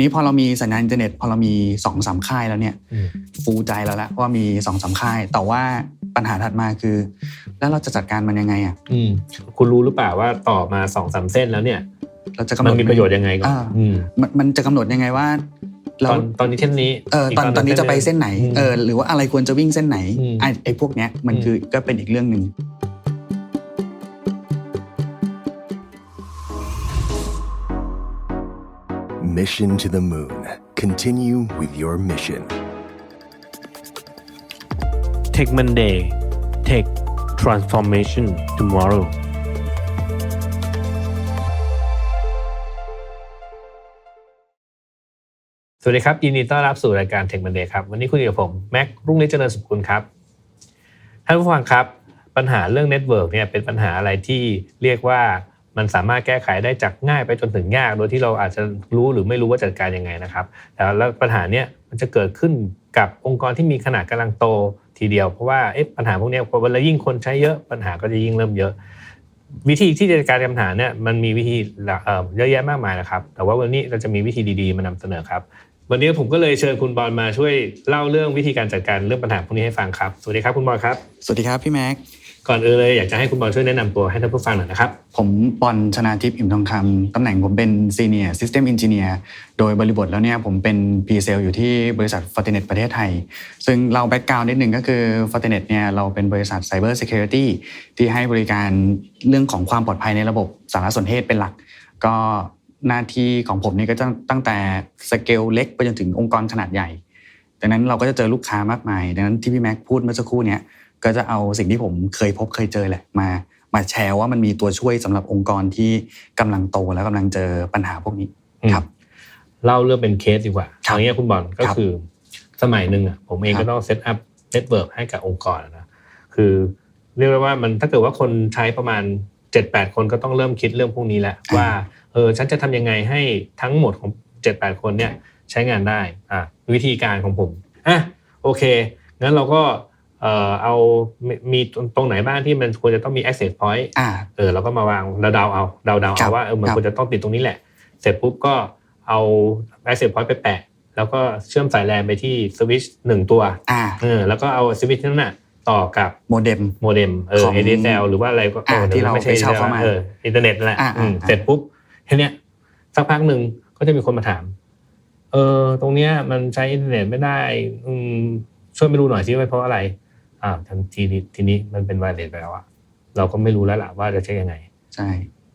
นี้พอเรามีสัญญาณอินเทอร์เน็ตพอเรามี2อสามค่ายแล้วเนี่ยอืมฟูใจแล้วละว่ามี2อสามค่าย แต่ว่าปัญหาถัดมาคือ แล้วเราจะจัดการมันยังไงอะอืมคุณรู้หรือเปล่าว่าต่อมาสองสามเส้นแล้วเนี่ย เราจะกำหมันนดมีประโยชน์ยังไงก่อนอ่าอืมมันมันจะกำหนดยังไงว่าตเราอนตอนนี้เส้นนี้เออตอนกตอนนี้จะไปเส้นไหนอืมเออหรือว่าอะไรควรจะวิ่งเส้นไหนอืมไอ้ไอ้พวกเนี้ยมันอืมคือก็เป็นอีกเรื่องหนึ่ง Mission to the Moon. Continue with your mission. Tech Monday Tech Transformation Tomorrow สวัสดีครับ ยินดีต้อนรับสู่รายการ Tech Monday ครับ วันนี้คุยกับผม แม็ก รุ่งฤทธิ์เจริญสุขคุณครับ ท่านผู้ฟังครับ ปัญหาเรื่องเน็ตเวิร์กเนี่ยเป็นปัญหาอะไรที่เรียกว่า มันสามารถแก้ไขได้จากง่ายไปจนถึงยาก โดยที่เราอาจจะรู้หรือไม่รู้ว่าจัดการยังไงนะครับแต่แล้วปัญหาเนี้ยมันจะเกิดขึ้นกับองค์กรที่มีขนาดกำลังโตทีเดียวเพราะว่าปัญหาพวกนี้พอเวลายิ่งคนใช้เยอะปัญหาก็จะยิ่งเริ่มเยอะ วิธีที่จะจัดการปัญหาเนี่ยมันมีวิธีเยอะแยะมากมายนะครับ แต่ว่าวันนี้เราจะมีวิธีดีๆมานำเสนอครับ วันนี้ผมก็เลยเชิญคุณบอลมาช่วยเล่าเรื่องวิธีการจัดการเรื่องปัญหาพวกนี้ให้ฟังครับ สวัสดีครับคุณบอลครับ สวัสดีครับพี่แม็ก ก่อนอื่นเลยอยากจะให้คุณบอลช่วยแนะนำตัวให้ท่านผู้ฟังหน่อยนะครับ ผมปอนชนาทิพย์อิ่มทองคำตำแหน่งผมเป็น Senior System Engineer โดยบริบทแล้วเนี่ยผมเป็น p s e l อยู่ที่บริษัท Fortinet ประเทศไทย ซึ่งเราแบ็กกราวน์นิดหนึ่งก็คือ Fortinet เนี่ยเราเป็นบริษัท Cyber Security ที่ให้บริการเรื่องของความปลอดภัยในระบบสารสนเทศเป็นหลัก ก็หน้าที่ของผมเนี่ยก็ตั้งแต่สเกลเล็กไปจนถึงองค์กรขนาดใหญ่ดังนั้นเราก็จะเจอลูกค้ามากมาย ดังนั้นที่พี่แม็กพูดเมื่อสักครู่เนี้ย ก็จะเอาสิ่งที่ผมเคยพบเคยเจอแหละมามาแชร์ว่ามันมีตัวช่วยสำหรับองค์กรที่กำลังโตแล้วกำลังเจอปัญหาพวกนี้อืมครับเล่าเรื่องเป็นเคสดีกว่าครับเอางี้คุณบอลก็ครับคือสมัยหนึ่งอะผมเองครับก็ต้องเซตอัพเน็ตเวิร์กให้กับองค์กรนะคือเรียกได้ว่ามันถ้าเกิดว่าคนใช้ประมาณ7-8คนก็ต้องเริ่มคิดเรื่องพวกนี้แหละว่าเออฉันจะทำยังไงให้ทั้งหมดของ 7-8 คนเนี่ยใช้งานได้อะวิธีการของผมอะโอเคงั้นเราก็ เอ่อเอามีมีตรงไหนบ้างที่มันควรจะต้องมี access point อ่าเออเราก็มาวางเดาๆเอาเดาๆครัเอาบว่าเออมันครับควรจะต้องติดตรงนี้แหละ เสร็จปุ๊บก็เอา access point ไปแปะ แล้วก็เชื่อมสายแลนไปที่สวิตช์หนึ่งตัวอ่าเออแล้วก็เอาสวิตช์นั้นน่ะต่อกับโมเด็มโมเด็มเออของ ADSL หรือว่าอะไรก็อ่าออที่เราไม่ใช่ไปเช่าเข้ามาเอออินเทอร์เน็ตนั่นแหละอ่าอืมอ่าเสร็จปุ๊บทีเนี้ยสักพักหนึ่งก็จะมีคนมาถาม เออ ตรงเนี้ยมันใช้อินเทอร์เน็ตไม่ได้ อืมช่วยไม่รู้หน่อยสิว่าเพราะอะไร อ่าทันทีนี้ทีนี้มันเป็นไวเลสไปแล้วอะเราก็ไม่รู้แล้วล่ะว่าจะใช้ยังไง ใช่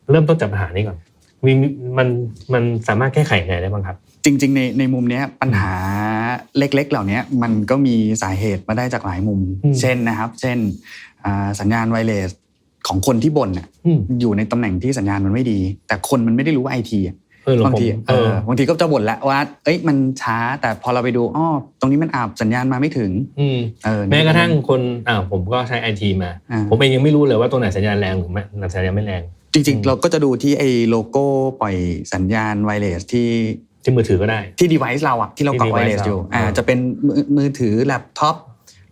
เริ่มต้นจากปัญหานี้ก่อนมีมีมันมันสามารถแก้ไขยังไงได้บ้างครับ จริง ๆ ในในมุมเนี้ยปัญหาเล็ก ๆ เหล่านี้มันก็มีสาเหตุมาได้จากหลายมุมอืมเช่นนะครับ เช่นอ่าสัญญาณไวเลสของคนที่บ่นน่ะอืมอยู่ในตำแหน่งที่สัญญาณมันไม่ดี แต่คนมันไม่ได้รู้ไอทีเออหลวง บางผมทีเอเอออบางทีก็จะบ่นแล้วว่า เอ้ยมันช้าแต่พอเราไปดูอ้อตรงนี้มันอาบสัญญาณมาไม่ถึงอืมเออแม้กระทั่งคนอ่าผมก็ใช้ไอทีมาอ่าผมเองยังไม่รู้เลยว่าตรงไหนสัญญาณแรงหรือไม่สัญญาณไม่แรง จริงอืมๆเราก็จะดูที่ไอ้โลโก้ปล่อยสัญญาณไวเลสที่ที่มือถือก็ได้ที่ device เราอะที่เราที่เกาะ device ไวเลสอยู่เราอ่าอ่าจะเป็นมือมือถือแล็ปท็อป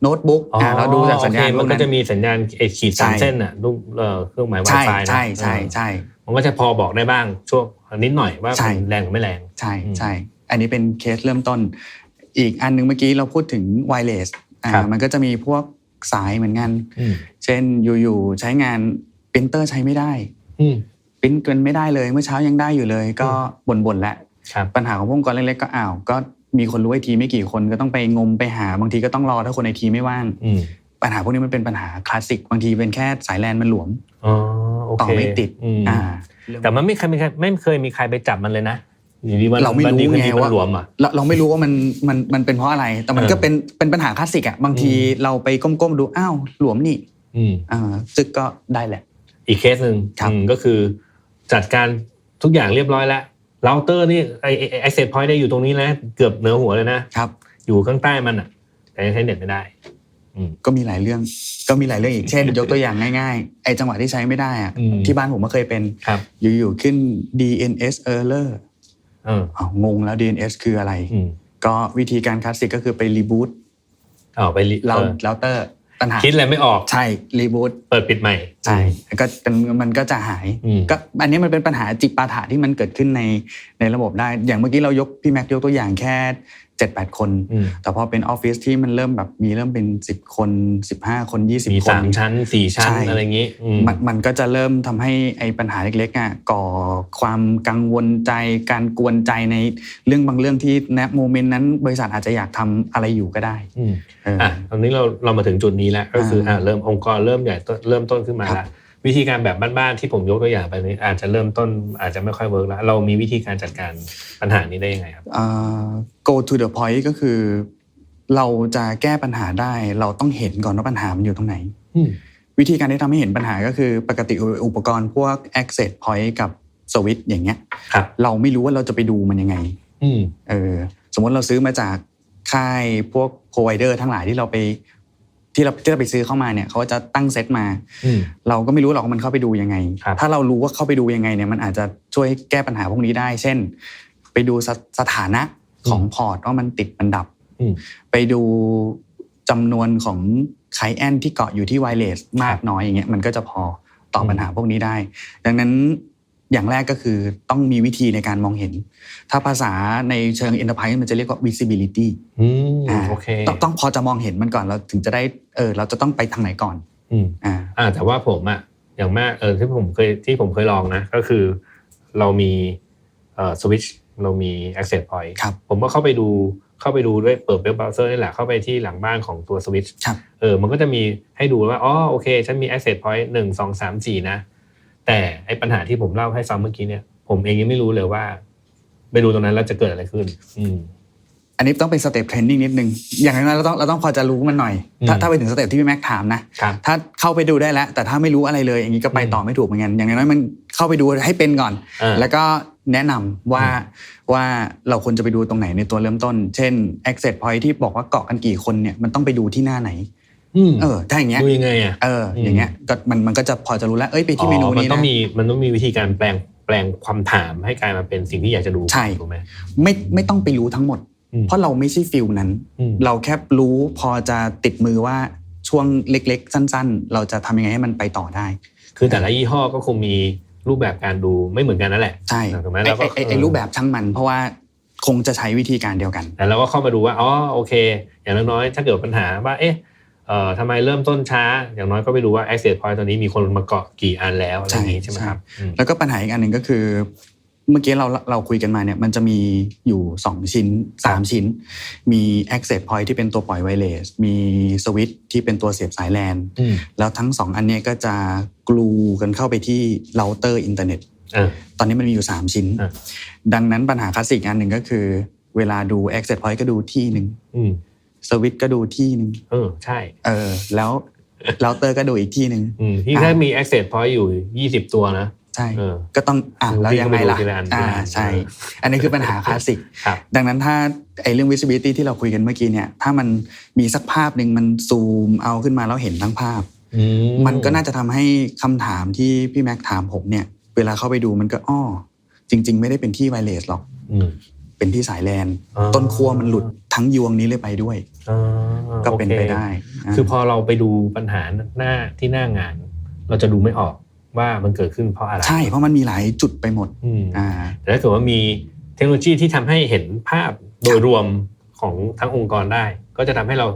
โน้ตบุ๊กอ่าเราดูจากสัญญาณโอเคพวมักนก็นั้นจะมีสัญญาณไอขีดสามใช่เส้นน่ะรูปเอ่อเครื่องหมายใช่ Wi-Fi นะใช่ใช่เออใช่มันก็จะพอบอกได้บ้างช่วงนิดหน่อยว่าใช่มันแรงหรือไม่แรง ใช่อืมใช่อันนี้เป็นเคสเริ่มต้น อีกอันหนึงเมื่อกี้เราพูดถึงไวเลสอ่าครับมันก็จะมีพวกสายเหมือนกันอืมเช่นอยู่ๆใช้งานปรินเตอร์ใช้ไม่ได้อืมปริ้นกันไม่ได้เลยเมื่อเช้ายังได้อยู่เลย ก็บ่นๆแล้วครับปัญหาของพวกองค์กรเล็กๆก็อ้าวก็ มีคนรู้ไอทีไม่กี่คนก็ต้องไปงมไปหาบางทีก็ต้องรอถ้าคนไอทีไม่ว่างอืมปัญหาพวกนี้มันเป็นปัญหาคลาสสิกบางทีเป็นแค่สายแลนมันหลวมอ๋อโอเคต่อไม่ติดอืมอ่าแต่มันไม่เคยมีใครไม่เคยมีใครไปจับมันเลยนะอยู่ดีวันเราไม่วันดีรู้คืนไงดีมันว่าหลวมอะเราเราไม่รู้ว่ามันมันมันเป็นเพราะอะไร แต่มันเออก็เป็นเป็นปัญหาคลาสสิกอะบางทีอืมเราไปก้มๆดูอ้าวหลวมนี่อืมอ่าซึกก็ได้แหละ อีกเคสหนึ่งครับอืมก็คือจัดการทุกอย่างเรียบร้อยแล้ว เราเตอร์นี่ไอไอเซตพอยต์ได้อยู่ตรงนี้แล้วเกือบเหนือหัวเลยนะครับ อยู่ข้างใต้มันอะ แต่ยังใช้เน็ตไม่ได้อืมก็มีหลายเรื่องก็มีหลายเรื่องอีกเช่น ยกตัวอย่างง่ายๆ ไอ้จังหวะที่ใช้ไม่ได้อะอืมที่บ้านผมก็เคยเป็นครับอยู่ๆขึ้น DNS error เอออ้าวงงแล้ว DNS คืออะไรอืมก็วิธีการคลาสสิกก็คือไปรีบูตเอาไปรีเราเออเราเตอร์ปัญหาคิดอะไรไม่ออกใช่รีบูตเปิดปิดใหม่ใช่ก็เป็นมันก็จะหายอืมก็อันนี้มันเป็นปัญหาจิปาถะที่มันเกิดขึ้นในในระบบได้ อย่างเมื่อกี้เรายกพี่แม็กยกตัวอย่างแค่เจ็ดแปดคนอืมแต่พอเป็นออฟฟิศที่มันเริ่มแบบมีเริ่มเป็นสิบคนสิบห้าคนยี่สิบมีคนสามชั้นสี่ชั้นใช่อะไรอย่างนี้อืมมันมันก็จะเริ่มทำให้ไอ้ปัญหาเล็กๆอะก่อความกังวลใจการกวนใจในเรื่องบางเรื่องที่ณโมเมนต์นั้น บริษัทอาจจะอยากทำอะไรอยู่ก็ได้อืมเออออะตอนนี้เราเรามาถึงจุดนี้แล้วก็คืออ่าอ่าเริ่มองค์กรเริ่มใหญ่ต้นเริ่มต้นขึ้นมาครับแล้ววิธีการแบบบ้านๆที่ผมยกตัวอย่างไปนี้อาจจะเริ่มต้นอาจจะไม่ค่อยเวิร์กแล้วเรามีวิธีการจัดการปัญหานี้ได้ยังไงครับอ่า go to the point ก็คือ เราจะแก้ปัญหาได้เราต้องเห็นก่อนว่าปัญหามันอยู่ตรงไหนอืมวิธีการที่ทำให้เห็นปัญหาก็คือปกติอุปกรณ์พวก access point กับสวิตช์อย่างเงี้ยครับเราไม่รู้ว่าเราจะไปดูมันยังไงอืมเออสมมติเราซื้อมาจากค่ายพวก provider ทั้งหลายที่เราไป ที่เราที่เราไปซื้อเข้ามาเนี่ยเขาจะตั้งเซตมา อืม เราก็ไม่รู้หรอกว่ามันเข้าไปดูยังไง ครับ ถ้าเรารู้ว่าเข้าไปดูยังไงเนี่ยมันอาจจะช่วยแก้ปัญหาพวกนี้ได้ เช่น ไปดูสสถานะของพอร์ตว่ามันติดมันดับ อืม ไปดูจำนวนของไคแอนที่เกาะอยู่ที่ไวเลสมากน้อยอย่างเงี้ยมันก็จะพอตอบอืมปัญหาพวกนี้ได้ ดังนั้น อย่างแรกก็คือต้องมีวิธีในการมองเห็น ถ้าภาษาในเชิง enterprise มันจะเรียกว่า visibility อืมอ่าโอเคต้องต้องพอจะมองเห็นมันก่อนเราถึงจะได้เออเราจะต้องไปทางไหนก่อนอืมอ่าอ่าแต่ว่าผมอะอย่างมากเออที่ผมเคยที่ผมเคยลองนะก็คือเรามีเอ่อสวิตชเรามี access point ครับผมก็เข้าไปดูเข้าไปดูด้วยเปิดเว็บเบราว์เซอร์นี่แหละเข้าไปที่หลังบ้านของตัวสวิตชครับเออมันก็จะมีให้ดูว่าอ๋อโอเค ฉันมี access point หนึ่งสองสามสี่นะ แต่ไอ้ปัญหาที่ผมเล่าให้ฟังเมื่อกี้เนี่ย ผมเองยังไม่รู้เลยว่าไปดูตรงนั้นแล้วจะเกิดอะไรขึ้น อืม อันนี้ต้องเป็นสเต็ปเทรนนิ่งนิดนึง อย่างนั้นเราต้องเราต้องพอจะรู้มันหน่อย ถ้าอืมถ้าไปถึงสเต็ปที่พี่แม็กถามนะ ครับ ถ้าเข้าไปดูได้แล้ว แต่ถ้าไม่รู้อะไรเลย อย่างนี้ก็ไปต่อไม่ถูกเหมือนกัน อย่างน้อยมันเข้าไปดูให้เป็นก่อนอ่าแล้วก็แนะนำว่าว่าเราควรจะไปดูตรงไหนในตัวเริ่มต้น เช่น access point ที่บอกว่าเกาะกันกี่คนเนี่ยมันต้องไปดูที่หน้าไหนอืม เออถ้าอย่างเงี้ยดูยังไงอะเอออย่างเงี้ยก็มันมันก็จะพอจะรู้แล้วเอ้ยไปที่เมนูอ๋อมันนี้ต้อนะงมีมันต้องมีวิธีการแปลงแปลงความถามให้กลายมาเป็นสิ่งที่อยากจะดูใช่ถูกไหมไม่ไม่ต้องไปรู้ทั้งหมดอืมเพราะเราไม่ใช่ฟิลนั้นอืมเราแค่รู้พอจะติดมือว่าช่วงเล็ก ๆ สั้น ๆ เราจะทำยังไงให้มันไปต่อได้ คือแต่ละยี่ห้อก็คงมีรูปแบบการดูไม่เหมือนกันนั่นแหละใช่ถูกไหมไอ้แล้วก็ไอ้ไอ้ไอ้รูปแบบช่างมัน เพราะว่าคงจะใช้วิธีการเดียวกันแต่เราก็เข้ามาดูว่าอ๋อโอเค อย่างน้อยๆถ้าเกิดปัญหาว่าเอ๊ะ เอ่อทำไมเริ่มต้นช้า อย่างน้อยก็ไปดูว่า access point ตัวนี้มีคนมาเกาะกี่อันแล้วอะไรอย่างนี้ใช่ใช่ไหมใช่ครับอืมแล้วก็ปัญหาอีกอันหนึ่งก็คือ เมื่อกี้เราเราคุยกันมาเนี่ยมันจะมีอยู่ 2 ชิ้น 3 ชิ้น มี access point ที่เป็นตัวปล่อยไวเลสมีสวิตที่เป็นตัวเสียบสายแลนอืมแล้วทั้ง 2 อันเนี้ยก็จะกลูกันเข้าไปที่เราเตอร์อินเทอร์เน็ตอ่าตอนนี้มันมีอยู่ 3 ชิ้นอะดังนั้นปัญหาคลาสสิกอันหนึ่งก็คือ เวลาดู access point ก็ดูที่หนึ่งอืม สวิตก็ดูที่หนึ่งเออใช่ เออ แล้วเราเตอร์ก็ดูอีกที่หนึ่งอืมที่อ่าถ้ามี access point อยู่20ตัวนะใช่เออก็ต้องอะดูแล้วยังไงล่ะทีละอันทีอ่าละอันใช่เอออันนี้คือปัญหาคลาสสิกครับดังนั้นถ้าไอ้เรื่อง visibility ที่เราคุยกันเมื่อกี้เนี่ย ถ้ามันมีสักภาพหนึ่งมันซูมเอาขึ้นมาแล้วเห็นทั้งภาพอืมันก็น่าจะทำให้คำถามที่พี่แม็กถามผมเนี่ย เวลาเข้าไปดูมันก็อ้อจริง ๆ ไม่ได้เป็นที่ไวเลสหรอกอืมเป็นที่สายแลนอ๋อต้นขั้วมันหลุดทั้งยวงนี้เลยไปด้วย อ่าก็เป็นโอคไปได้าคือพอเราไปดูปัญหาหน้าที่หน้างาน เราจะดูไม่ออกว่ามันเกิดขึ้นเพราะอะไรใช่เพราะมันมีหลายจุดไปหมดอืมอ่า แต่ถ้าเกิดว่ามีเทคโนโลยีที่ทำให้เห็นภาพโดยรวมของทั้งองค์กรได้ ก็จะทำให้เรา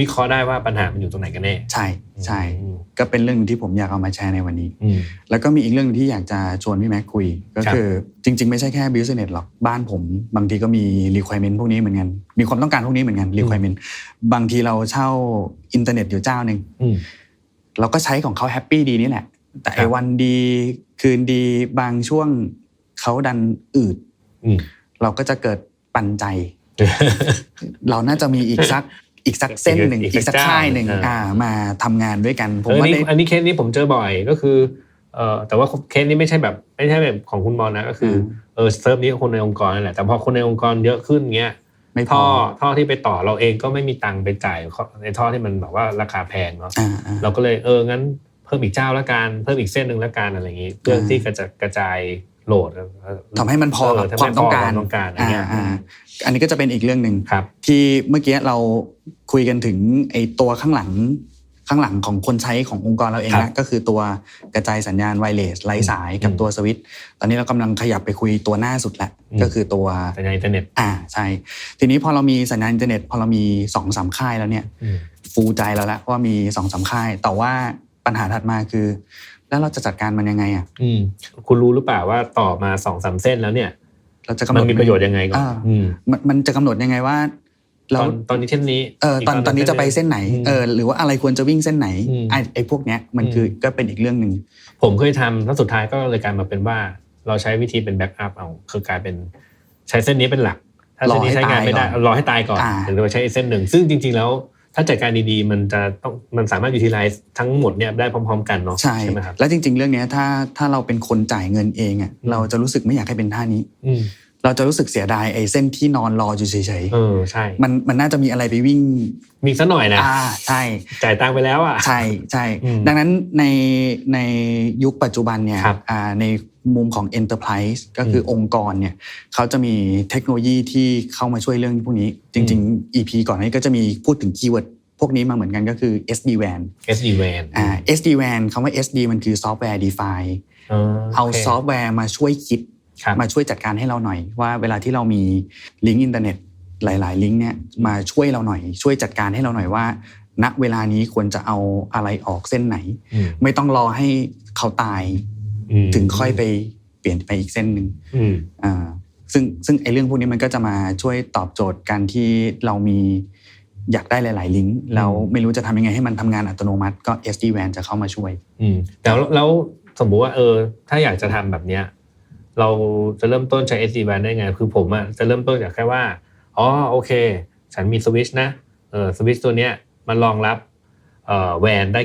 วิเคราะห์ได้ว่าปัญหามันอยู่ตรงไหนกันแน่ใช่ใช่อืมก็เป็นเรื่องหนึ่งที่ผมอยากเอามาแชร์ในวันนี้อืมแล้วก็มีอีกเรื่องหนึ่งที่อยากจะชวนพี่แม็กคุย ก็ครับคือจริง ๆ ไม่ใช่แค่ business หรอกบ้านผมบางทีก็มี requirement พวกนี้เหมือนกัน มีความต้องการพวกนี้เหมือนกัน requirement บางทีเราเช่าอินเทอร์เน็ตอยู่เจ้าหนึ่งอืมเราก็ใช้ของเขาแฮปปี้ดีนี่แหละ แต่ครัไอ้บวันดีคืนดีบางช่วงเขาดันอืดอืมเราก็จะเกิดปันใจ เราน่าจะมีอีกสัก อีกสักเส้นหนึ่งอีกอีกสักเจ้าค่ายหนึ่งอ่าอ่ามาทำงานด้วยกันผเอมอว่านี่ในอันนี้เคสนี้ผมเจอบ่อยก็คือเอ่อแต่ว่าเคสนี้ไม่ใช่แบบไม่ใช่แบบของคุณบอลนะก็คืออมเออเซิร์ฟนี้ก็คนในองค์กรนั่นแหละแต่พอคนในองค์กรเยอะขึ้นเงี้ยไม่พท่ออท่อที่ไปต่อเราเองก็ไม่มีตังค์ไปจ่ายในท่อที่มันแบบว่าราคาแพงเนาะอ่าอ่าเราก็เลยเอองั้นเพิ่มอีกเจ้าละกันเพิ่มอีกเส้นหนึ่งละกันอะไรอย่างงี้เพื่อที่จะกระจาย โหลดทำให้มันพอกับเทำควาให้มต้องการพความต้องการอะไรอ่าเงี้ยอ่าอันนี้ก็จะเป็นอีกเรื่องหนึ่งครับที่เมื่อกี้เราคุยกันถึงไอ้ตัวข้างหลังข้างหลังของคนใช้ขององค์กรเราเองครันะบก็คือตัวกระจายสัญญาณไวเลสไร้สายกับอืมตัวสวิตช์ตอนนี้เรากำลังขยับไปคุยตัวหน้าสุดแหละอืมก็คือตัวสัญญาณอินเทอร์เน็ตอ่าใช่ทีนี้พอเรามีสัญญาณอินเทอร์เน็ตพอเรามีสองสามค่ายแล้วเนี่ยอืมฟูใจแล้วละว่ามีสองสามค่าย แต่ว่าปัญหาถัดมาคือ แล้วเราจะจัดการมันยังไงอะอืมคุณรู้หรือเปล่าว่าต่อมาสองสามเส้นแล้วเนี่ย เราจะกำหมันนดมีประโยชน์ยังไงก่อนอ่าอืมมันมันจะกำหนดยังไงว่าตเราอนตอนนี้เส้นนี้เออตอนกตอนนี้จะไปเส้นไหนอืมเออหรือว่าอะไรควรจะวิ่งเส้นไหนอืมไอ้ไอ้พวกเนี้ยมันคือก็เป็นอีกเรื่องหนึ่งผมเคยทำแล้วสุดท้ายก็เลยกลายมาเป็นว่า เราใช้วิธีเป็นแบ็กอัพเอาคือกลายเป็นใช้เส้นนี้เป็นหลัก ถ้าเส้นนี้ใช้งานไม่ได้รอให้ตายก่อนรอให้ตายก่อนอ่าถึงจะใช้อีกเส้นหนึ่งซึ่งจริง ๆแล้ว ถ้าจัดการดีๆ มันจะต้องมันสามารถยูทิลไลซ์ทั้งหมดเนี่ยได้พร้อม ๆ กันเนาะใช่ไหมครับแล้วจริง ๆ เรื่องเนี้ยถ้าถ้าเราเป็นคนจ่ายเงินเองอะอืมเราจะรู้สึกไม่อยากให้เป็นท่านี้อืม เราจะรู้สึกเสียดายไอ้เส้นที่นอนรออยู่เฉยเออใช่ๆมันมันน่าจะมีอะไรไปวิ่งมีสักหน่อยนะอ่าใช่จ่ายตังค์ไปแล้วอะใช่ใช่อืมดังนั้นในในยุคปัจจุบันเนี่ยครับอ่าในมุมของ enterprise ก็คืออองค์กรเนี่ยเขาจะมีเทคโนโลยีที่เข้ามาช่วยเรื่องพวกนี้ จริง ๆ EP ก่อนหนานี้ก็จะมีพูดถึงคีย์เวิร์ดพวกนี้มาเหมือนกันก็คือ SD-WAN SD WAN อ่า SD-WAN คำว่า SD มันคือ software define อ๋อเอาโคซอฟต์แวร์มาช่วยคิดครับ มาช่วยจัดการให้เราหน่อยว่าเวลาที่เรามีลิงก์อินเทอร์เน็ตหลาย ๆ ลิงก์เนี่ยมาช่วยเราหน่อย ช่วยจัดการให้เราหน่อยว่า ณเวลานี้ควรจะเอาอะไรออกเส้นไหนอืมไม่ต้องรอให้เขาตายอืมถึงค่อยไปเปลี่ยนไปอีกเส้นหนึ่งอืมอ่าซึ่งซึ่งไอ้เรื่องพวกนี้มันก็จะมาช่วยตอบโจทย์การที่เรามีอยากได้หลาย ๆ ลิงก์แล้วไม่รู้จะทำยังไงให้มันทำงานอัตโนมัติก็ SD-WAN จะเข้ามาช่วย อืมแต่แล้วแล้วสมมุติว่าเออถ้าอยากจะทำแบบเนี้ย เราจะเริ่มต้นใช้ SD WAN ได้ไง คือผมอะจะเริ่มต้นจากแค่ว่า อ๋อโอเค ฉันมีสวิตชนะ เออสวิตชตัวเนี้ยมันรองรับเอ่อแวนได้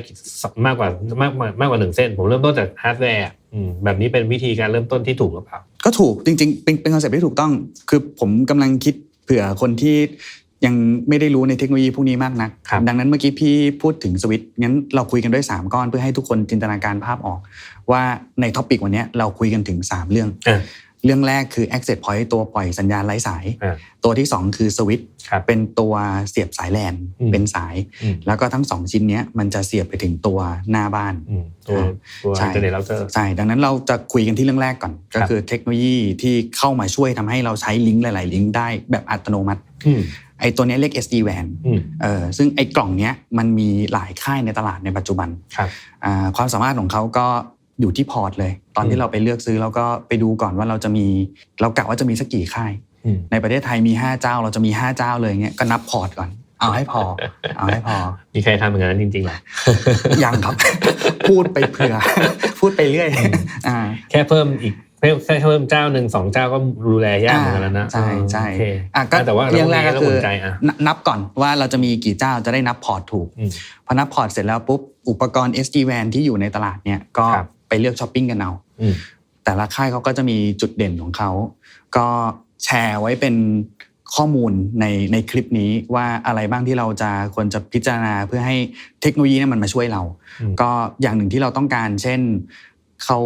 มากกว่ามากมากกว่าหนึ่งเส้น ผมเริ่มต้นจากฮาร์ดแวร์อืมแบบนี้เป็นวิธีการเริ่มต้นที่ถูกหรือเปล่า ก็ถูกจริง ๆ เป็นเป็นคอนเซ็ปต์ที่ถูกต้อง คือผมกำลังคิดเผื่อคนที่ ยังไม่ได้รู้ในเทคโนโลยีพวกนี้มากนักครับดังนั้นเมื่อกี้พี่พูดถึงสวิตช์งั้นเราคุยกันด้วย 3 ก้อนเพื่อให้ทุกคนจินตนาการภาพออก ว่าในท็อปิกวันเนี้ยเราคุยกันถึง 3 เรื่องอะเรื่องแรกคือ access point ตัวปล่อยสัญญาณไร้สายอะตัวที่ 2 คือสวิตช์ครับเป็นตัวเสียบสายแลนอืมเป็นสายอืมแล้วก็ทั้ง 2 ชิ้นเนี้ยมันจะเสียบไปถึงตัวหน้าบ้านอืมตัวตัวใช่อินเทอร์เน็ตเราเจอร์ใช่ดังนั้นเราจะคุยกันที่เรื่องแรกก่อน ก็คือเทคโนโลยีที่เข้ามาช่วยทำให้เราใช้ลิงก์หลาย ๆ ลิงก์ได้แบบอัตโนมัติอืม ไอ้ตัวเนี้ยเรียก SD-WAN อืมเออซึ่งไอ้กล่องเนี้ยมันมีหลายค่ายในตลาดในปัจจุบันครับอ่าความสามารถของเขาก็อยู่ที่พอร์ตเลย ตอนอืที่มเราไปเลือกซื้อเราก็ไปดูก่อนว่าเราจะมีเรากะว่าจะมีสักกี่ค่ายอืมในประเทศไทยมี 5 เจ้า เราจะมี 5 เจ้าเลยเงี้ยก็นับพอร์ตก่อนเอาให้พอ เอาให้พอ มีใครทำอย่างนั้นจริงๆหรอยังครับ พูดไปเผื่อ พูดไปเรื่อยอ่าแค่เพิ่มอีกเพิ่ม แค่เพิ่มเจ้าหนึ่งสองเจ้าก็ดูแลยากเหมือนกันแล้วนะใช่ใช่โอเคอะก็แต่ว่าเรื่องแรกก็คือเาใจอะนนับก่อนว่าเราจะมีกี่เจ้าจะได้นับพอร์ตถูกอืมพอนับพอร์ตเสร็จแล้วปุ๊บอุปกรณ์ SD-WAN ที่อยู่ในตลาดเนี่ยก็ครับไปเลือกช้อปปิ้งกันเอาอืมแต่ละค่ายเขาก็จะมีจุดเด่นของเขา ก็แชร์ไว้เป็นข้อมูลในในคลิปนี้ว่าอะไรบ้างที่เราจะควรจะพิจารณาเพื่อให้เทคโนโลยีเนั้นมันมาช่วยเราอืมก็อย่างหนึ่งที่เราต้องการ เช่นเขา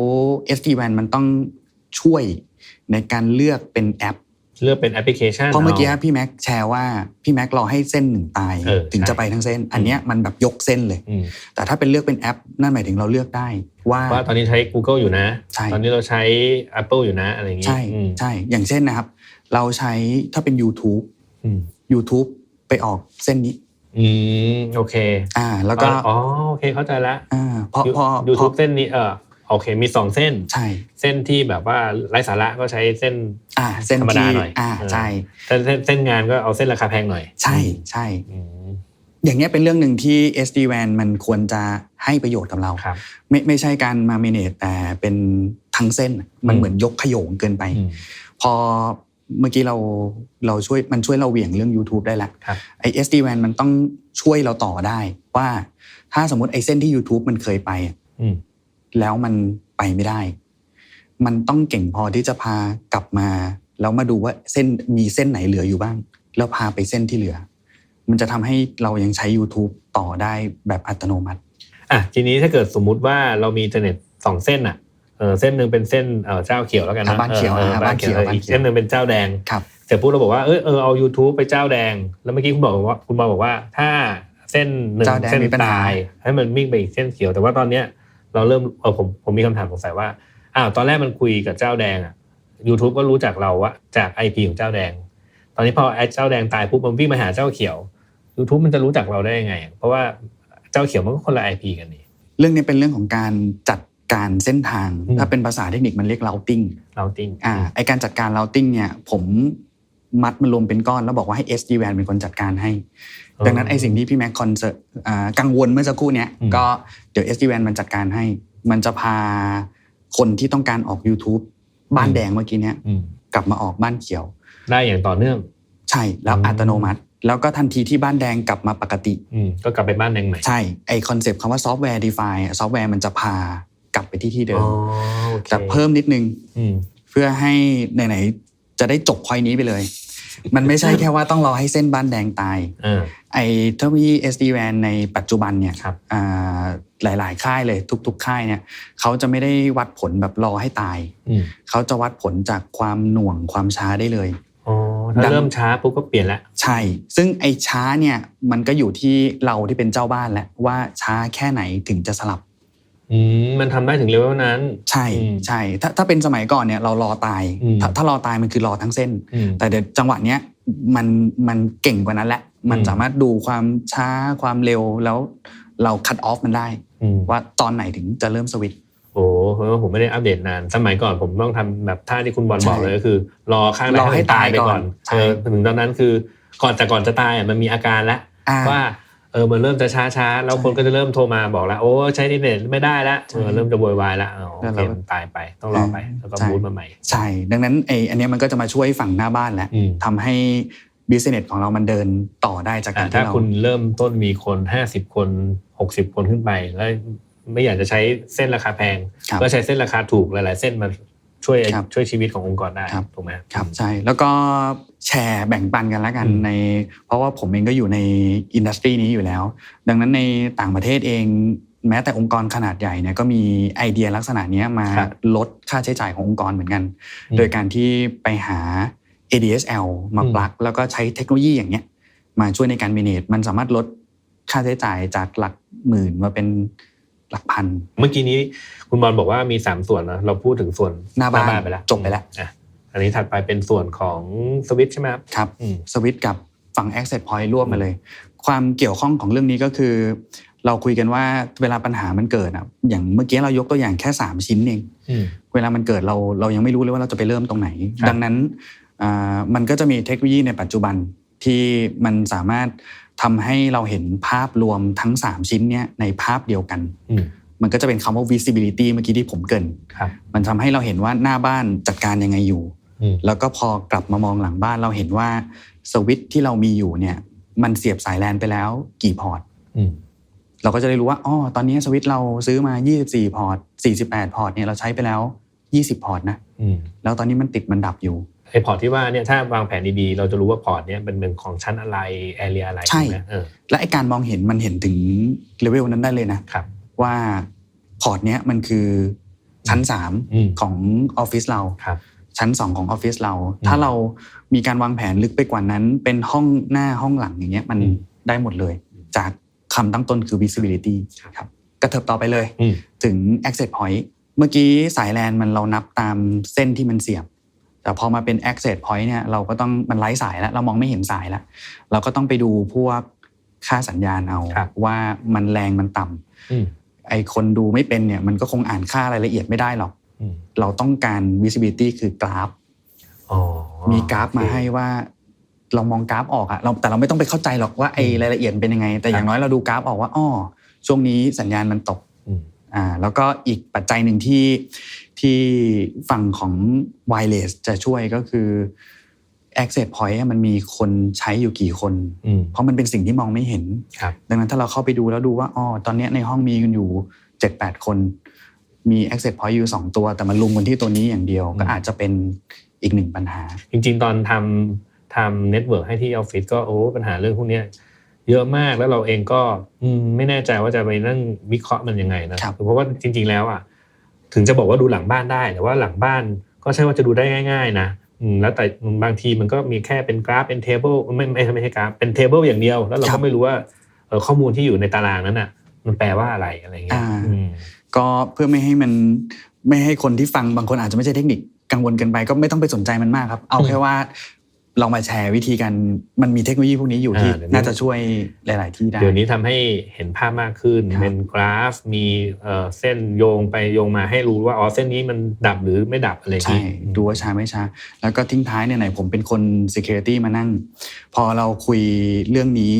SD-WAN มันต้อง ช่วยในการเลือกเป็นแอป เลือกเป็นแอปพลิเคชันเพราะเมื่อกี้พี่แม็กแชร์ว่าพี่แม็กรอให้เส้นหนึ่งตายเออถึงใช่จะไปทั้งเส้น อันเนี้ยมันแบบยกเส้นเลยอืมแต่ถ้าเป็นเลือกเป็นแอป นั่นหมายถึงเราเลือกได้ ว่าว่าตอนนี้ใช้ Google อยู่นะใช่ตอนนี้เราใช้ Apple อยู่นะอะไรอย่างงี้ใช่อืมใช่อย่างเช่นนะครับ เราใช้ถ้าเป็น YouTube อืม YouTube ไปออกเส้นนี้อืมโอเค อ่า แล้วก็อ๋อโอเคเข้าใจละอ่าพอพอยูพทูอบเส้นนี้เออ โอเคมีสองเส้นใช่เส้นที่แบบว่าไร้สาระก็ใช้เส้นอ่าเส้นธรรมดาที่หน่อยอ่าเออใช่เส้นเส้นเส้นงานก็เอาเส้นราคาแพงหน่อย ใช่ใช่อืมอย่างเงี้ยเป็นเรื่องหนึ่งที่ SD-WAN มันควรจะให้ประโยชน์กับเราครับไม่ไม่ใช่การมาเมเนจแต่เป็นทั้งเส้นมันอืมเหมือนยกขโยงเกินไปอืมพอเมื่อกี้เราเราช่วยมันช่วยเราเหวี่ยงเรื่อง YouTube ได้ละครับไอ้ SD-WAN มันต้องช่วยเราต่อได้ ว่าถ้าสมมติไอ้เส้นที่ YouTube มันเคยไปอะอืม แล้วมันไปไม่ได้ มันต้องเก่งพอที่จะพากลับมา แล้วมาดูว่าเส้นมีเส้นไหนเหลืออยู่บ้าง แล้วพาไปเส้นที่เหลือ มันจะทำให้เรายังใช้ YouTube ต่อได้แบบอัตโนมัติอะทีนี้ถ้าเกิดสมมุติว่าเรามีอินเทอร์เน็ตสองเส้นอะเออเส้นหนึ่งเป็นเส้นเออเจ้าเขียวแล้วกันอะนะบ้านเขียวอออออะบ้านเขียวออบ้านอีกเขียวเส้นหนึ่งเป็นเจ้าแดงครับเสร็จปุ๊บเราบอกว่าเออเออเอา YouTube ไปเจ้าแดง แล้วเมื่อกี้คุณบอกว่าคุณบอกบอกว่าถ้าเส้นหนึ่งเจ้าแดงเส้นมีปัญหาตายให้มันวิ่งไปอีกเส้นเขียวแต่ว่าตอนเนี้ย เราเริ่มเออผมผมมีคำถามสงสัยว่าอ้าวตอนแรกมันคุยกับเจ้าแดงอะ YouTube ก็รู้จักเราว่าจากไอพีของเจ้าแดง ตอนนี้พอไอ้เจ้าแดงตายปุ๊บมันวิ่งมาหาเจ้าเขียว YouTube มันจะรู้จักเราได้ยังไงอะเพราะว่าเจ้าเขียวมันก็คนละไอพีกันนี่เรื่องนี้เป็นเรื่องของการจัดการเส้นทางอืมถ้าเป็นภาษาเทคนิคมันเรียก routing เราติ้งอ่าไอการจัดการ routing เนี่ยผม มัดมันรวมเป็นก้อนแล้วบอกว่าให้ SD WAN เป็นคนจัดการให้ ดังนั้นไอสิ่งที่พี่แม็กคอนเซิร์กังวลเมื่อสักครู่เนี้ยอืมก็เดี๋ยว SD WAN มันจัดการให้ มันจะพาคนที่ต้องการออก YouTube บ้านแดงเมื่อกี้เนี้ยอืมกลับมาออกบ้านเขียว ได้อย่างต่อเนื่อง ใช่แล้วอืมอัตโนมัติ แล้วก็ทันทีที่บ้านแดงกลับมาปกติอืมก็กลับไปบ้านแดงใหม่ใช่ไอคอนเซปต์คำว่าซอฟต์แวร์ดีฟายซอฟต์แวร์มันจะพากลับไปที่ที่เดิอ๋มอโอเคแต่เพิ่มนิดนึงอืมเพื่อให้ไหนๆ จะได้จบพอยนี้ไปเลย มันไม่ใช่แค่ว่าต้องรอให้เส้นบ้านแดงตายอ่าไอ้เทคโนโลยี SD-WAN ในปัจจุบันเนี่ยครับอ่าหลาย ๆ ค่ายเลยทุก ๆ ค่ายเนี่ยเขาจะไม่ได้วัดผลแบบรอให้ตายอืมเขาจะวัดผลจากความหน่วงความช้าได้เลยอ๋อถ้าดังเริ่มช้าปุ๊บก็เปลี่ยนละใช่ ซึ่งไอ้ช้าเนี่ยมันก็อยู่ที่เราที่เป็นเจ้าบ้านแหละว่าช้าแค่ไหนถึงจะสลับอื มมันทำได้ถึงเลเวลนั้น ใช่อืมใช่ถ้าถ้าเป็นสมัยก่อนเนี่ยเรารอตายอืมถ้าถ้ารอตายมันคือรอทั้งเส้นอืมแต่เดี๋ยวจังหวะเนี้ยมันมันเก่งกว่านั้นแหละ มันอืมสามารถดูความช้าความเร็วแล้วเราคัดออฟมันได้อืมว่าตอนไหนถึงจะเริ่มสวิตช์โอ้เพราะว่าผมไม่ได้อัปเดตนาน สมัยก่อนผมต้องทำแบบท่าที่คุณบอลใช่บอกเลยก็คือ รอข้างใดรอให้ข้างนึ่งตายไปก่อนตายก่อนใช่เออถึงตอนนั้นคือก่อนแต่ก่อนจะตายอะมันมีอาการแล้วอ่าว่า เออมันเริ่มจะช้าช้าๆแล้วใช่คนก็จะเริ่มโทรมาบอกแล้วโอ้ใช้อินเทอร์เน็ตไม่ได้แล้วเออเริ่มจะโวยวายแล้วอ๋อโอแล้วเคเรามันตายไปต้องรอไปแล้วก็ใช่บูตมาใหม่ ใช่ ดังนั้นไอ้อันเนี้ยมันก็จะมาช่วยฝั่งหน้าบ้านแหละอืมทำให้บิสเนสของเรามันเดินต่อได้จากอะการถ้าที่เราคุณเริ่มต้นมีคนห้าสิบคนหกสิบคนขึ้นไปแล้วไม่อยากจะใช้เส้นราคาแพงครับก็ใช้เส้นราคาถูกหลาย ๆ เส้นมา ช่วยครับช่วยชีวิตขององค์กรได้ครับถูกไหมครับใช่แล้วก็แชร์แบ่งปันกันแล้วกันอืมในเพราะว่าผมเองก็อยู่ในอินดัสทรีนี้อยู่แล้ว ดังนั้นในต่างประเทศเองแม้แต่องค์กรขนาดใหญ่เนี่ยก็มีไอเดียลักษณะเนี้ยมาครับลดค่าใช้จ่ายขององค์กรเหมือนกันอืมโดยการที่ไปหา ADSL มาอืมปลักแล้วก็ใช้เทคโนโลยีอย่างเงี้ยมาช่วยในการ manage มันสามารถลดค่าใช้จ่ายจากหลักหมื่นมาเป็น หลักพัน เมื่อกี้นี้คุณบอลบอกว่ามีสามส่วนนะเราพูดถึงส่วนหน้าบ้านไปแล้วจบไปแล้วอะอันนี้ถัดไปเป็นส่วนของสวิตช์ใช่ไหมครับครับอืมสวิตช์กับฝั่ง Access Point ร่วมมาเลย ความเกี่ยวข้องของเรื่องนี้ก็คือ เราคุยกันว่าเวลาปัญหามันเกิดอะอย่างเมื่อกี้เรายกตัวอย่างแค่ 3 ชิ้นเองอืมเวลามันเกิดเราเรายังไม่รู้เลยว่าเราจะไปเริ่มตรงไหนครับดังนั้นอ่ามันก็จะมีเทคโนโลยีในปัจจุบันที่มันสามารถ ทำให้เราเห็นภาพรวมทั้ง 3 ชิ้นเนี้ยในภาพเดียวกันอืมมันก็จะเป็นคำว่า visibility เมื่อกี้ที่ผมเกรินครับมันทำให้เราเห็นว่าหน้าบ้านจัดการยังไงอยู่อืมแล้วก็พอกลับมามองหลังบ้านเราเห็นว่าสวิตช์ที่เรามีอยู่เนี่ย มันเสียบสายแลนไปแล้วกี่พอร์ตอืมเราก็จะได้รู้ว่าอ๋อตอนนี้สวิตช์เราซื้อมา 24 พอร์ต 48 พอร์ตเนี่ยเราใช้ไปแล้ว 20 พอร์ตนะอืมแล้วตอนนี้มันติดมันดับอยู่ ไอพอร์ตที่ว่าเนี่ยถ้าวางแผนดีๆ เราจะรู้ว่าพอร์ตเนี่ยเป็นเป็นของชั้นอะไรแอเรียอะไรใช่ถูกไหมเออและไอการมองเห็นมันเห็นถึงเลเวลนั้นได้เลยนะครับว่าพอร์ตเนี้ยมันคือชั้นอืม3ของออฟฟิศเราครับชั้น2ของออฟฟิศเราอืมถ้าเรามีการวางแผนลึกไปกว่านั้น เป็นห้องหน้าห้องหลังอย่างเงี้ยมันอืมได้หมดเลย จากคำตั้งต้นคือ visibility ครับกระเถิบต่อไปเลยอืมถึง access point เมื่อกี้สายแลนมันเรานับตามเส้นที่มันเสียบ แต่พอมาเป็น access point เนี่ยเราก็ต้องมันไร้สายแล้ว เรามองไม่เห็นสายแล้ว เราก็ต้องไปดูพวกค่าสัญญาณเอาครับว่ามันแรงมันต่ำอืมไอคนดูไม่เป็นเนี่ยมันก็คงอ่านค่ารายละเอียดไม่ได้หรอกอืมเราต้องการ visibility คือกราฟอ๋อมีกราฟมาให้ว่า เรามองกราฟออกอะเราแต่เราไม่ต้องไปเข้าใจหรอกว่าไอ้รายละเอียดเป็นยังไง แต่อย่างน้อยเราดูกราฟออกว่าอ้อช่วงนี้สัญญาณมันตกอืมอ่าแล้วก็อีกปัจจัยหนึ่งที่ ที่ฝั่งของ wireless จะช่วยก็คือ access point อะมันมีคนใช้อยู่กี่คนอืมเพราะมันเป็นสิ่งที่มองไม่เห็นครับดังนั้นถ้าเราเข้าไปดูแล้วดูว่าอ๋อตอนเนี้ยในห้องมีกันอยู่7-8คน มี access point อยู่2ตัว แต่มันลุมกันที่ตัวนี้อย่างเดียว ก็อาจจะเป็นอีกหนึ่งปัญหา จริง ๆ ตอนทำทำเน็ตเวิร์กให้ที่ออฟฟิศก็โอ้ปัญหาเรื่องพวกเนี้ยเยอะมากแล้วเราเองก็อืมไม่แน่ใจว่าจะไปนั่งวิเคราะห์มันยังไงนะครับเพราะว่าจริง ๆ แล้วอะ ถึงจะบอกว่าดูหลังบ้านได้ แต่ว่าหลังบ้านก็ใช่ว่าจะดูได้ง่าย ๆ นะอืมแล้วแต่บางทีมันก็มีแค่เป็นกราฟเป็นเทเบิลไม่ไม่ไม่ใช่กราฟเป็นเทเบิลอย่างเดียว แล้วเราครัก็บไม่รู้ว่าเออข้อมูลที่อยู่ในตารางนั้นอะ มันแปลว่าอะไรอะไรเงี้ยอ่าอืมก็เพื่อไม่ให้มันไม่ให้คนที่ฟังบางคนอาจจะไม่ใช่เทคนิคกังวลเกินไปก็ไม่ต้องไปสนใจมันมากครับ เอาอืมแค่ว่า ลองมาแชร์วิธีการมันมีเทคโนโลยีพวกนี้อยู่ที่อ่าเดี๋ยวนี้น่าจะช่วยหลาย ๆ ที่ได้ เดี๋ยวนี้ทำให้เห็นภาพมากขึ้นครับเป็นกราฟมีเอ่อเส้นโยงไปโยงมาให้รู้ว่าอ๋อเส้นนี้มันดับหรือไม่ดับอะไรอย่างใช่งี้ดูว่าช้าไม่ช้า แล้วก็ทิ้งท้ายเนี่ยไหนผมเป็นคน security มานั่ง พอเราคุยเรื่องนี้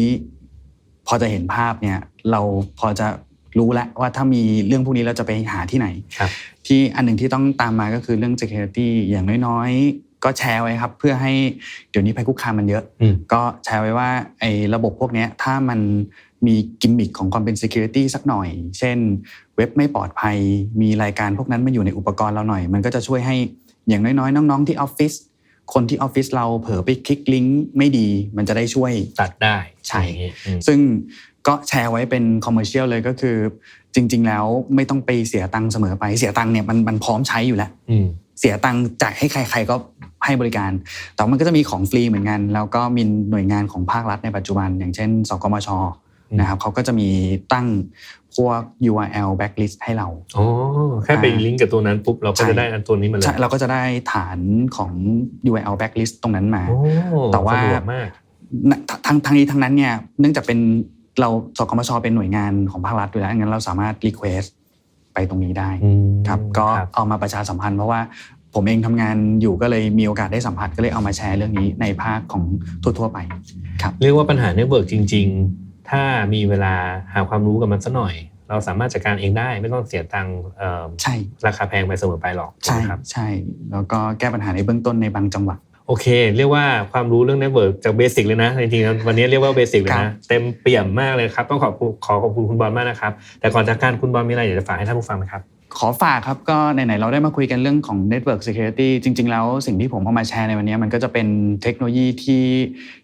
พอจะเห็นภาพเนี่ยเราพอจะรู้แล้วว่าถ้ามีเรื่องพวกนี้เราจะไปหาที่ไหนครับที่อันหนึ่งที่ต้องตามมาก็คือเรื่อง security อย่างน้อยๆ ก็แชร์ไว้ครับ เพื่อให้เดี๋ยวนี้ภัยคุกคามมันเยอะอืมก็แชร์ไว้ว่าไอ้ระบบพวกเนี้ยถ้ามันมีกิมมิคของความเป็น security สักหน่อย เช่น เว็บไม่ปลอดภัย มีรายการพวกนั้นมาอยู่ในอุปกรณ์เราหน่อย มันก็จะช่วยให้อย่างน้อยๆ น้องๆ ที่ออฟฟิศคนที่ออฟฟิศเราเผลอไปคลิกลิงก์ไม่ดี มันจะได้ช่วยตัดได้ใช่อย่างงี้อืมซึ่งก็แชร์ไว้เป็นคอมเมอร์เชียลเลยก็คือ จริง ๆ แล้วไม่ต้องไปเสียตังค์เสมอไปเสียตังค์เนี่ยมันมันพร้อมใช้อยู่แล้วอืม เสียตังค์จ่ายให้ใคร ๆ ก็ให้บริการ แต่มันก็จะมีของฟรีเหมือนกัน แล้วก็มีหน่วยงานของภาครัฐในปัจจุบัน อย่างเช่น สกมชอืมนะครับเขาก็จะมีตั้งพวก URL backlist ให้เราอ๋อแค่ไปลิงก์กับตัวนั้นปุ๊บเราก็ใช่จะได้อันตัวนี้มาเลยใช่เราก็จะได้ฐานของ URL backlist ตรงนั้นมาโอ้แต่ว่าสะดวกมากทั้งทั้งนี้ทั้งนั้นเนี่ยเนื่องจากเป็นเราสกมชเป็นหน่วยงานของภาครัฐอยู่แล้วงั้นเราสามารถ request ไปตรงนี้ได้อืมครับก็ครับเอามาประชาสัมพันธ์เพราะว่าผมเองทำงานอยู่ก็เลยมีโอกาสได้สัมผัสก็เลยเอามาแชร์เรื่องนี้ในภาคของทั่วๆไปครับเรียกว่าปัญหาเน็ตเวิร์กจริง ๆ ถ้ามีเวลาหาความรู้กับมันสักหน่อย เราสามารถจัดการเองได้ไม่ต้องเสียตังค์เอ่อใช่ราคาแพงไปเสมอไปหรอกใช่ไหมครับใช่แล้วก็แก้ปัญหาในเบื้องต้นในบางจังหวัด โอเค เรียกว่าความรู้เรื่องเน็ตเวิร์กจากเบสิกเลยนะจริงๆวันนี้เรียกว่าเบสิกเลยครันะบเต็มเปี่ยมมากเลยครับต้องขอบคุณขอขอบคุณคุณบอลมากนะครับ แต่ก่อนจากการคุณบอลมีอะไรอยากจะฝากให้ท่านผู้ฟังไหมครับขอฝากครับก็ไหนๆเราได้มาคุยกันเรื่องของ Network Security จริง ๆ แล้วสิ่งที่ผมเอามาแชร์ในวันนี้มันก็จะเป็นเทคโนโลยีที่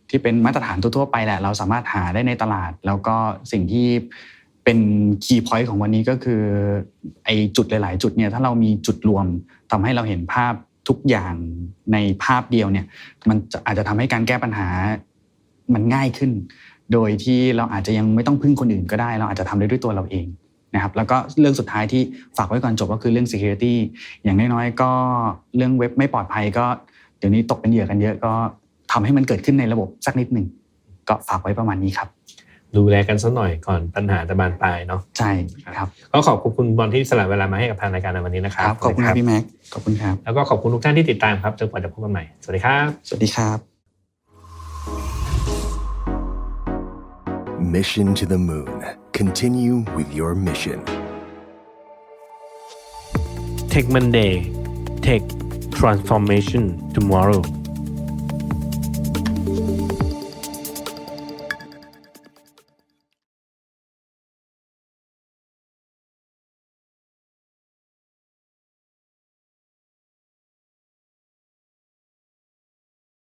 ที่เป็นมาตรฐานทั่วๆไปแหละ เราสามารถหาได้ในตลาด แล้วก็สิ่งที่เป็นคีย์พอยต์ของวันนี้ก็คือไอ้จุดหลาย ๆ จุดเนี่ยถ้าเรามีจุดรวมทำให้เราเห็นภาพ ทุกอย่างในภาพเดียวเนี่ยมันอาจจะทำให้การแก้ปัญหามันง่ายขึ้น โดยที่เราอาจจะยังไม่ต้องพึ่งคนอื่นก็ได้ เราอาจจะทำได้ด้วยตัวเราเองนะครับแล้วก็เรื่องสุดท้ายที่ฝากไว้ก่อนจบก็คือเรื่อง security อย่างน้อยๆก็เรื่องเว็บไม่ปลอดภัยก็เดี๋ยวนี้ตกเป็นเหยื่อกันเยอะก็ทำให้มันเกิดขึ้นในระบบสักนิดหนึ่งก็ฝากไว้ประมาณนี้ครับ ดูแลกันสักหน่อยก่อนปัญหาจะบานปลายเนาะใช่ครับก็ขอบคุณคุณบอลที่สละเวลามาให้กับทางรายการในวันนี้นะคครัรับบขอบคุณครับพี่แม็กขอบคุณครับแล้วก็ขอบคุณทุกท่านที่ติดตามครับจนกว่าจะพบกันใหม่สวัสดีครับ สวัสดีครับ Mission to the moon. Continue with your mission. Tech Monday Tech Transformation Tomorrow